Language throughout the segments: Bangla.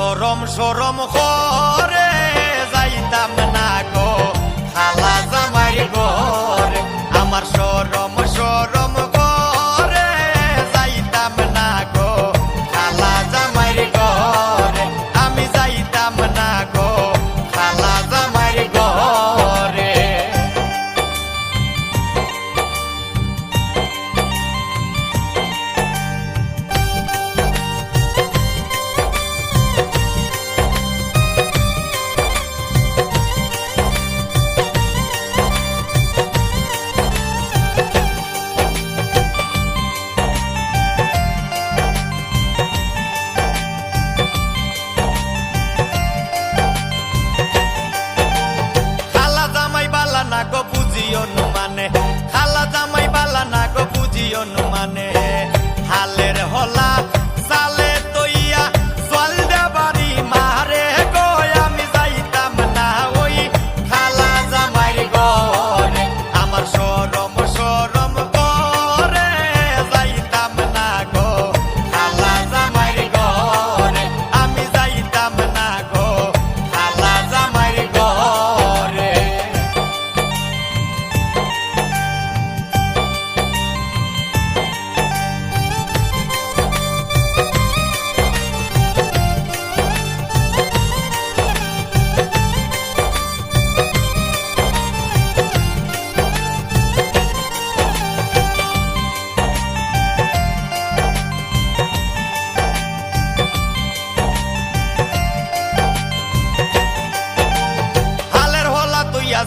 সরম সরম করে যাইতাম না গো। খালা জামাই গর আমার সরম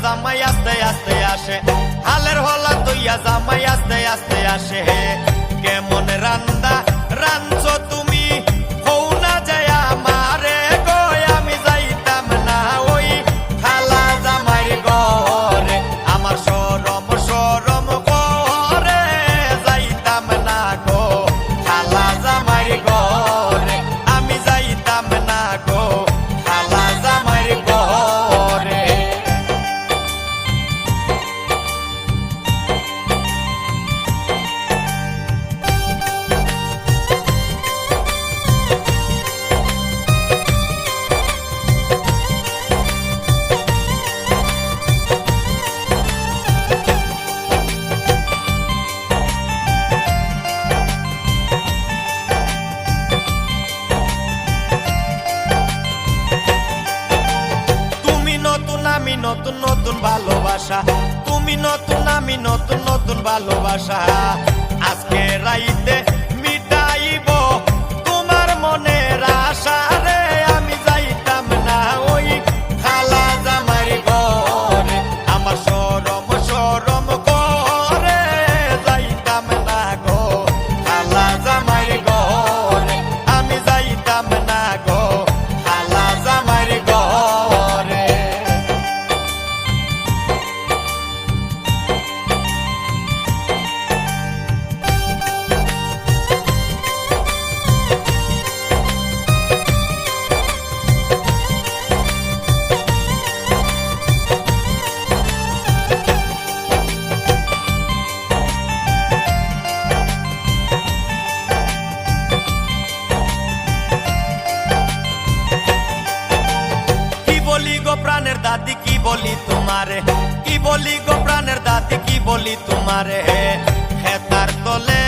জামাই আস্তে আস্তে আসে। হালের হলা তুইয়া জামাই আস্তে আস্তে আসে। কেমন রান্দা রাঞ্চ নতুন নতুন ভালোবাসা। তুমি নতুন আমি নতুন নতুন ভালোবাসা। আজকে রাইতে প্রাণের দাদি কি বলি তোমারে? কি বলি গো প্রাণের দাদি কি বলি তোমারে? হেতার তলে